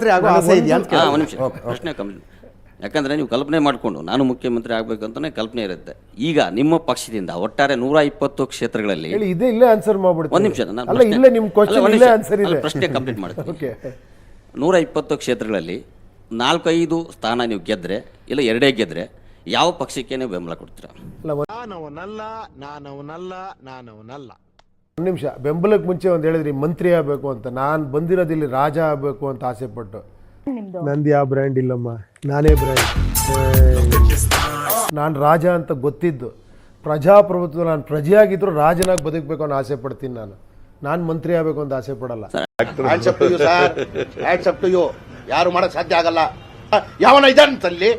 ಮುಖ್ಯಮಂತ್ರಿ ಆಗೋ ಆಸೆ ಇದೆಯಾ ಅಂತ ಹಾ, ಒಂದು ನಿಮಿಷ. ಪ್ರಶ್ನೆ ಕಮ್ಮಿ. ಯಾಕಂದ್ರೆ ನೀವು ಕಲ್ಪನೆ ಮಾಡಿಕೊಂಡು ನಾನು ಮುಖ್ಯಮಂತ್ರಿ ಆಗಬೇಕು ಅಂತಾನೆ ಕಲ್ಪನೆ ಇರುತ್ತೆ. ಈಗ ನಿಮ್ಮ ಪಕ್ಷದಿಂದ ಒಟ್ಟಾರೆ ನೂರ ಇಪ್ಪತ್ತು ಕ್ಷೇತ್ರಗಳಲ್ಲಿ ಹೇಳಿ ಇದೇ ಇಲ್ಲೇ ಆನ್ಸರ್ ಮಾಡ್ಬಿಡ್ತೀನಿ. ಒಂದು ನಿಮಿಷ ನಾನು ಅಲ್ಲ ಇಲ್ಲೇ ನಿಮ್ಮ ಅಲ್ಲ, ಇಲ್ಲೇ. ಆನ್ಸರ್ ಇದೆ. ಪ್ರಶ್ನೆ ಕಂಪ್ಲೀಟ್ ಮಾಡ್ತೀನಿ. ಓಕೆ ನೂರ ಇಪ್ಪತ್ತು ಕ್ಷೇತ್ರಗಳಲ್ಲಿ ನಾಲ್ಕೈದು ಸ್ಥಾನ ನೀವು ಗೆದ್ರೆ ಇಲ್ಲ ಎರಡೇ ಗೆದ್ರೆ ಯಾವ ಪಕ್ಷಕ್ಕೆ ನೀವು ಬೆಂಬಲ ಕೊಡ್ತೀರಾ? ನಾನವನಲ್ಲ ನಾನವನಲ್ಲ ನಾನವನಲ್ಲ. ಒಂದು ನಿಮಿಷ ಬೆಂಬಲಕ್ಕೆ ಮುಂಚೆ ಒಂದು ಹೇಳಿದ್ರಿ ಮಂತ್ರಿ ಆಗಬೇಕು ಅಂತ. ನಾನು ಬಂದಿರೋದಿಲ್ಲಿ ರಾಜ ಆಗಬೇಕು ಅಂತ ಆಸೆ ಪಟ್ಟು ನಂದು ಯಾವ ಬ್ರ್ಯಾಂಡ್ ಇಲ್ಲಮ್ಮ. ನಾನೇ ಬ್ರ್ಯಾಂಡ್ ನಾನು ರಾಜ ಅಂತ ಗೊತ್ತಿದ್ದು. ಪ್ರಜಾಪ್ರಭುತ್ವ ನಾನು ಪ್ರಜೆಯಾಗಿದ್ರು ರಾಜನಾಗಿ ಬದುಕಬೇಕು ಅನ್ನೋ ಆಸೆ ಪಡ್ತೀನಿ ನಾನು. ನಾನು ಮಂತ್ರಿ ಆಗಬೇಕು ಅಂತ ಆಸೆ ಪಡಲ್ಲ hands up to you sir hands up to you ಯಾರು ಮಾಡಕ್ ಸಾಧ್ಯ ಆಗಲ್ಲ. ಯಾವನ ಇದ್ದಾನಂತಲ್ಲಿ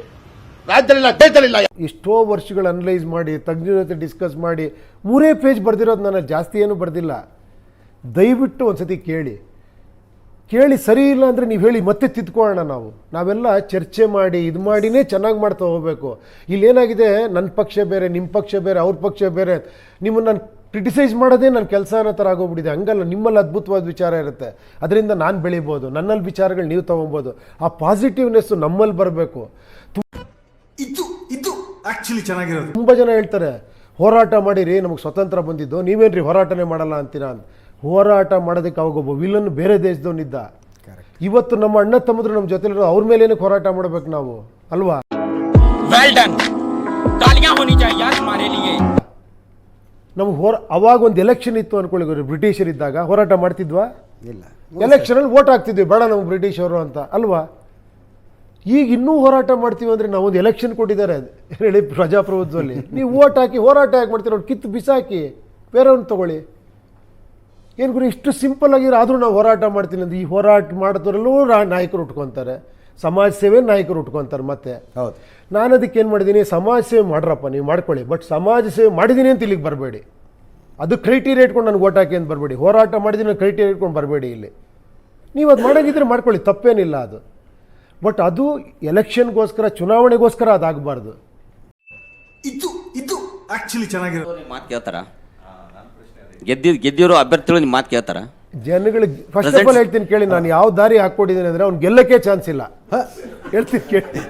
ರಾಜ್ಯದಲ್ಲಿಲ್ಲ ದೇಶದಲ್ಲಿಲ್ಲ ಎಷ್ಟೋ ವರ್ಷಗಳು ಅನಲೈಸ್ ಮಾಡಿ, ತಜ್ಞರ ಜೊತೆ ಡಿಸ್ಕಸ್ ಮಾಡಿ ಮೂರೇ ಪೇಜ್ ಬರೆದಿರೋದು ನಾನು ಜಾಸ್ತಿ ಏನು ಬರೆದಿಲ್ಲ. ದಯವಿಟ್ಟು ಒಂದ್ಸತಿ ಕೇಳಿ. ಕೇಳಿ ಸರಿ ಇಲ್ಲ ಅಂದರೆ ನೀವು ಹೇಳಿ ಮತ್ತೆ ತಿದ್ಕೊಳ್ಳೋಣ ನಾವು. ನಾವೆಲ್ಲ ಚರ್ಚೆ ಮಾಡಿ, ಇದು ಮಾಡಿನೇ ಚೆನ್ನಾಗಿ ಮಾಡ್ತಾ ಹೋಗಬೇಕು. ಇಲ್ಲೇನಾಗಿದೆ ನನ್ನ ಪಕ್ಷ ಬೇರೆ ನಿಮ್ಮ ಪಕ್ಷ ಬೇರೆ, ಅವ್ರ ಪಕ್ಷ ಬೇರೆ ನಿಮ್ಮನ್ನು ನಾನು ಕ್ರಿಟಿಸೈಸ್ ಮಾಡೋದೇ ನನ್ನ ಕೆಲಸ ಅನ್ನೋ ಥರ ಆಗೋಗ್ಬಿಟ್ಟಿದೆ. ಹಂಗಲ್ಲ, ನಿಮ್ಮಲ್ಲಿ ಅದ್ಭುತವಾದ ವಿಚಾರ ಇರುತ್ತೆ. ಅದರಿಂದ ನಾನು ಬೆಳಿಬೋದು. ನನ್ನಲ್ಲಿ ವಿಚಾರಗಳು ನೀವು ತೊಗೊಬೋದು. ಆ ಪಾಸಿಟಿವ್ನೆಸ್ಸು ನಮ್ಮಲ್ಲಿ ಬರಬೇಕು. ಆಕ್ಚುಲಿ ಚೆನ್ನಾಗಿರೋದು. ತುಂಬ ಜನ ಹೇಳ್ತಾರೆ ಹೋರಾಟ ಮಾಡಿರಿ ನಮಗೆ ಸ್ವತಂತ್ರ ಬಂದಿದ್ದು. ನೀವೇನ್ರಿ ಹೋರಾಟನೇ ಮಾಡಲ್ಲ ಅಂತೀರಾ? ಹೋರಾಟ ಮಾಡೋದಕ್ಕೆ ಅವಾಗ ಒಬ್ಬ ವಿಲನ್ ಬೇರೆ ದೇಶದವನಿದ್ದ ಇವತ್ತು ನಮ್ಮ ಅಣ್ಣ ತಮ್ಮದ್ರು ನಮ್ಮ ಜೊತೆ ಅವ್ರ ಮೇಲೆ ಹೋರಾಟ ಮಾಡ್ಬೇಕು ನಾವು. ಅಲ್ವಾ? ನಮ್ಗೆ ಹೋರ ಅವಾಗ ಒಂದು ಎಲೆಕ್ಷನ್ ಇತ್ತು ಅನ್ಕೊಳ್ಳಿ ಬ್ರಿಟಿಷರ್ ಇದ್ದಾಗ. ಹೋರಾಟ ಮಾಡ್ತಿದ್ವಾ? ಇಲ್ಲ. ಎಲೆಕ್ಷನಲ್ಲಿ ವೋಟ್ ಹಾಕ್ತಿದ್ವಿ. ಬೇಡ ನಮ್ಗೆ ಬ್ರಿಟಿಷರು ಅಂತ. ಅಲ್ವಾ? ಈಗ ಇನ್ನೂ ಹೋರಾಟ ಮಾಡ್ತೀವಿ ಅಂದರೆ ನಾವೊಂದು ಎಲೆಕ್ಷನ್ ಕೊಟ್ಟಿದ್ದಾರೆ. ಹೇಳಿ ಪ್ರಜಾಪ್ರಭುತ್ವದಲ್ಲಿ. ನೀವು ವೋಟ್ ಹಾಕಿ ಹೋರಾಟ ಯಾಕೆ ಮಾಡ್ತೀರ? ಅವ್ರು ಕಿತ್ತು ಬಿಸಾಕಿ ಬೇರೆಯವ್ರನ್ನ ತಗೊಳ್ಳಿ. ಏನು ಗುರು ಇಷ್ಟು ಸಿಂಪಲ್ ಆಗಿರೋ ಆದರೂ ನಾವು ಹೋರಾಟ ಮಾಡ್ತೀನಿ ಅಂದ್ರೆ ಈ ಹೋರಾಟ ಮಾಡಿದ್ರಲ್ಲೂ ನಾಯಕರು ಉಟ್ಕೊತಾರೆ. ಸಮಾಜ ಸೇವೆ ನಾಯಕರು ಉಟ್ಕೊತಾರೆ ಮತ್ತೆ. ಹೌದು. ನಾನು ಅದಕ್ಕೆ ಏನು ಮಾಡಿದ್ದೀನಿ? ಸಮಾಜ ಸೇವೆ ಮಾಡ್ರಪ್ಪ ನೀವು ಮಾಡ್ಕೊಳ್ಳಿ. ಬಟ್ ಸಮಾಜ ಸೇವೆ ಮಾಡಿದ್ದೀನಿ ಅಂತ ಇಲ್ಲಿಗೆ ಬರಬೇಡಿ. ಅದು ಕ್ರೈಟೀರಿಯಾ ಇಟ್ಕೊಂಡು ನನಗೆ ಓಟ್ ಹಾಕಿ ಅಂತ ಬರಬೇಡಿ. ಹೋರಾಟ ಮಾಡಿದ್ದೀನಿ ಕ್ರೈಟೀರಿಯಾ ಇಟ್ಕೊಂಡು ಬರಬೇಡಿ ಇಲ್ಲಿ. ನೀವು ಅದು ಮಾಡೋದಿದ್ರೆ ಮಾಡ್ಕೊಳ್ಳಿ ತಪ್ಪೇನಿಲ್ಲ ಅದು. ಬಟ್ ಅದು ಎಲೆಕ್ಷನ್ಗೋಸ್ಕರ ಚುನಾವಣೆಗೋಸ್ಕರ ಅದಾಗಬಾರ್ದು. ಇದು ಇದು ಆಕ್ಚುಲಿ ಚೆನ್ನಾಗಿರೋ ನಿಮ್ಮ ಮಾತು ಕೇಳ್ತಾರ? ಗೆದ್ದಿದ್ ಗೆದ್ದಿರೋ ಅಭ್ಯರ್ಥಿಗಳು ನಿಮ್ಮ ಮಾತು ಕೇಳ್ತಾರ? ಜನಗಳಿಗೆ ಫಸ್ಟ್ ಆಫ್ ಆಲ್ ಹೇಳ್ತೀನಿ ಕೇಳಿ ನಾನು ಯಾವ ದಾರಿ ಹಾಕ್ಕೊಟ್ಟಿದ್ದೀನಿ ಅಂದರೆ ಅವ್ನು ಗೆಲ್ಲಕ್ಕೆ ಚಾನ್ಸ್ ಇಲ್ಲ. ಹೇಳ್ತೀನಿ ಕೇಳಿ.